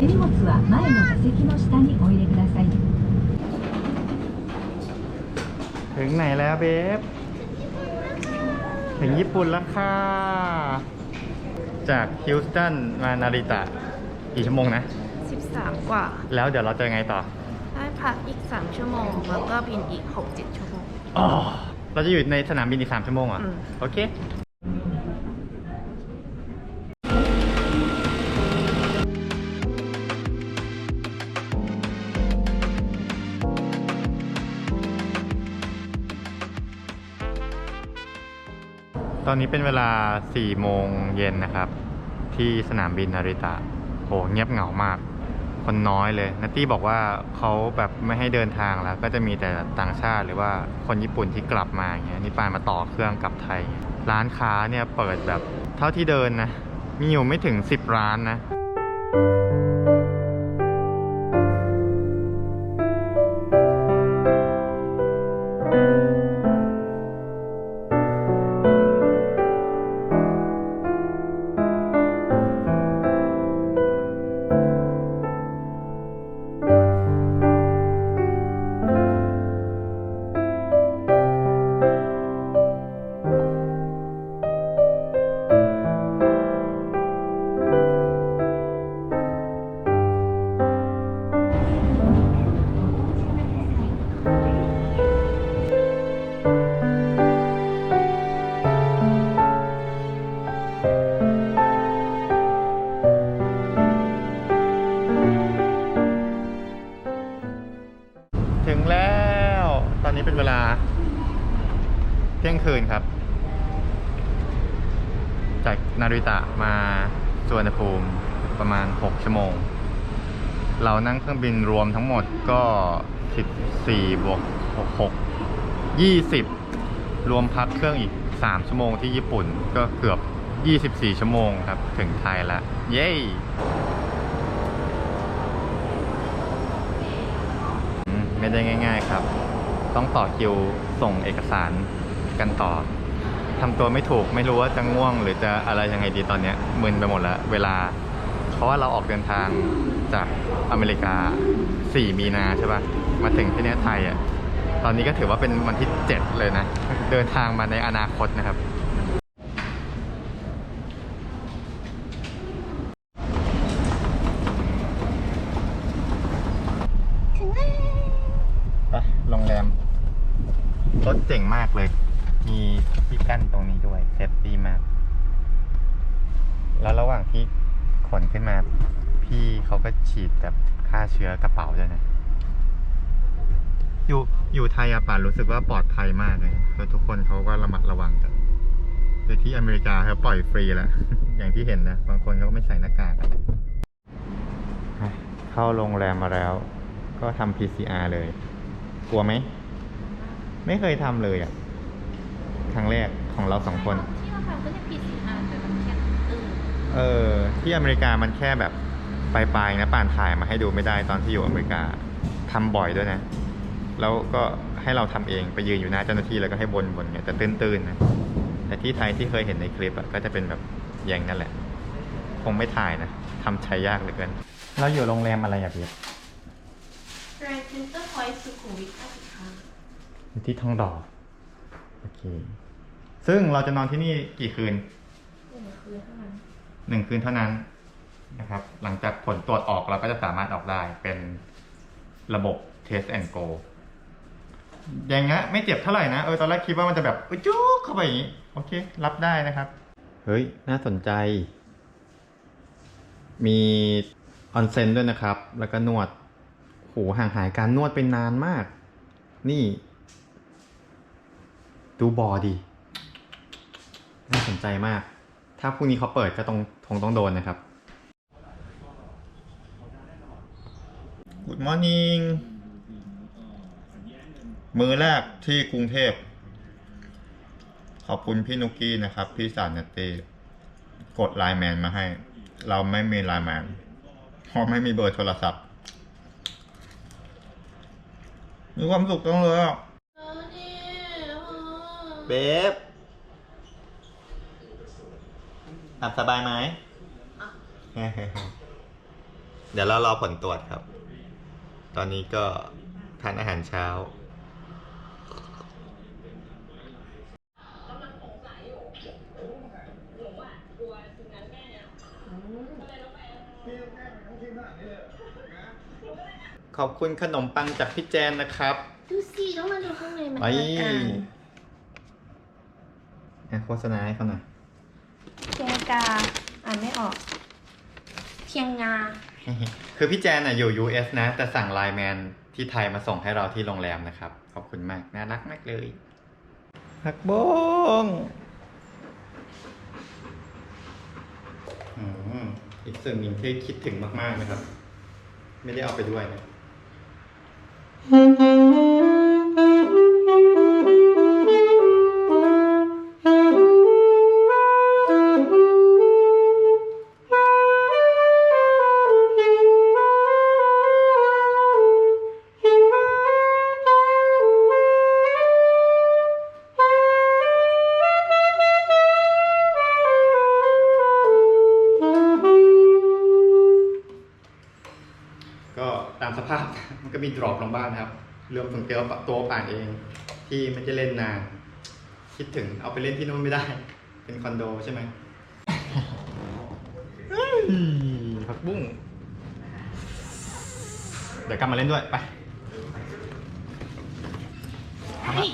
手荷物は前の座席の下にお入れください ถึงไหนแล้วเบฟ ถึงญี่ปุ่นแล้วค่ะ จากฮิวสตันมานาริตะกี่ชั่วโมงนะ 13 กว่า แล้วเดี๋ยวเราจะยังไงต่อ ได้พักอีก 3 ชั่วโมง แล้วก็บินอีก 6-7 ชั่วโมง อ๋อ เราจะอยู่ในสนามบินอีกสามชั่วโมงเหรอ อืม โอเค ตอนนี้เป็นเวลา 4 โมงเย็นนะครับ ที่สนามบินนาริตะโหเงียบเหงามาก คนน้อยเลยนัตตี้บอกว่าเขาแบบไม่ให้เดินทางแล้ว ก็จะมีแต่ต่างชาติหรือว่าคนญี่ปุ่นที่กลับมาอย่างเงี้ยนี่ปานมาต่อเครื่องกลับไทย ร้านค้าเนี่ยเปิดแบบเท่าที่เดินนะ มีอยู่ไม่ถึง 10 ร้านนะ อนนี้เป็นเวลาเที่ยงคืนครับ จากนาริตะมาสุวนภูมิประมาณ 6 ชั่วโมง เรานั่งเครื่องบินรวมทั้งหมดก็ 14บวก6 6 20 รวมพักเครื่องอีก 3 ชั่วโมงที่ญี่ปุ่นก็เกือบ 24 ชั่วโมงครับ ถึงไทยแล้วเย้ไม่ได้ง่าย ๆ ครับ ต้องต่อคิวส่งเอกสารกันต่อทำตัวไม่ถูกไม่รู้ว่าจะง่วง หรือจะอะไรยังไงดีตอนเนี้ยมึนไปหมดแล้วเวลา เพราะว่าเราออกเดินทางจากอเมริกา 4 มีนาใช่ปะ่ะมาถึงที่เนี้ยไทยอะตอนนี้ก็ถือว่าเป็นวันที่ 7 เลยนะ เดินทางมาในอนาคตนะครับ ถึงแล้ว ไปโรงแรม รถ เจ๋งมากเลย มีที่กั้นตรงนี้ด้วยเซฟตี้มาก แล้วระหว่างที่ขนขึ้นมา พี่เขาก็ฉีดแบบฆ่าเชื้อกระเป๋าด้วยนะ อยู่อยู่ไทยอะป่านรู้สึกว่าปลอดภัยมากเลยคือทุกคนเขาก็ระมัดระวังกันแต่ที่อเมริกาเขาปล่อยฟรีแล้ว อย่างที่เห็นนะ บางคนเขาก็ไม่ใส่หน้ากากเข้าโรงแรมมาแล้ว ก็ทำ PCR เลย กลัวไหม ไม่เคยทำเลยอะ ครั้งแรกของเราสองคน ที่เราทำก็จะ PCR แต่มันแค่ตื่นเออ ที่อเมริกามันแค่แบบปลายๆนะป่านถ่ายมาให้ดูไม่ได้ตอนที่อยู่อเมริกาทำบ่อยด้วยนะ แล้วก็ให้เราทำเองไปยืนอยู่หน้าเจ้าหน้าที่แล้วก็ให้บนบนๆเงี้ยแต่ตื้นๆนะแต่ที่ไทยที่เคยเห็นในคลิปอะก็จะเป็นแบบอย่างนั่นแหละ คงไม่ถ่ายนะทำใช้ยากเหลือเกิน เราอยู่โรงแรมอะไรอะพี่แกรนด์เซ็นเตอร์พอยต์สุขุมวิท55 อยู่ที่ทองดอกโอเค ซึ่งเราจะนอนที่นี่กี่คืนหนึ่งคืนเท่านั้นหนึ่งคืนเท่านั้นนะครับ หลังจากผลตรวจออกเราก็จะสามารถออกได้เป็นระบบ test and go อย่างเงี้ยไม่เจ็บเท่าไหร่นะ เออตอนแรกคิดว่ามันจะแบบอุ๊ยจุ๊กเข้าไปอย่างงี้ โอเค รับได้นะครับ เฮ้ย น่าสนใจ มีออนเซ็นด้วยนะครับ แล้วก็นวด โหห่างหายการนวดไปนานมาก นี่ ดูบอดีน่าสนใจมาก ถ้าพรุ่งนี้เขาเปิดก็ต้องคงต้องโดนนะครับ Good morning มือแรกที่กรุงเทพ ขอบคุณพี่นุกกี้นะครับ พี่สารนตีกดไลน์แมนมาให้ เราไม่มีไลน์แมนเพราะไม่มีเบอร์โทรศัพท์มีความสุขจังเลยอะ เบฟหลับสบายไหม เดี๋ยวเรารอผลตรวจครับ ตอนนี้ก็ทานอาหารเช้า ขอบคุณขนมปังจากพี่แจนนะครับ ดูสิต้องมาดูข้างในมันไปอ่าน อะโฆษณาให้เขาหน่อยเพียงกา อ่านไม่ออกเพียงงา คือพี่แจนอะอยู่ US นะ แต่สั่งไลน์แมนที่ไทยมาส่งให้เราที่โรงแรมนะครับ ขอบคุณมาก น่ารักมากเลยหักบงอืมอีกสิ่งหนึ่งที่คิดถึงมาก ๆ นะครับ ไม่ได้เอาไปด้วยนะ ก็มีดรอปลงบ้างนะครับรวมถึงตัวตัวป่านเองที่ไม่ได้เล่นนาน คิดถึงเอาไปเล่นที่นู่นไม่ได้ เป็นคอนโดใช่ไหมเฮ้ยผักบุ้งเดี๋ยวกลับมาเล่นด้วย ไปพอแล้ว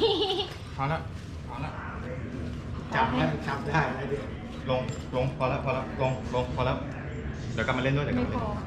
พอแล้วพอแล้วจับได้จับได้อะไรดิลงลงพอแล้วพอแล้วลงลงพอแล้วเดี๋ยวกลับมาเล่นด้วยเดี๋ยวกลับมาเล่น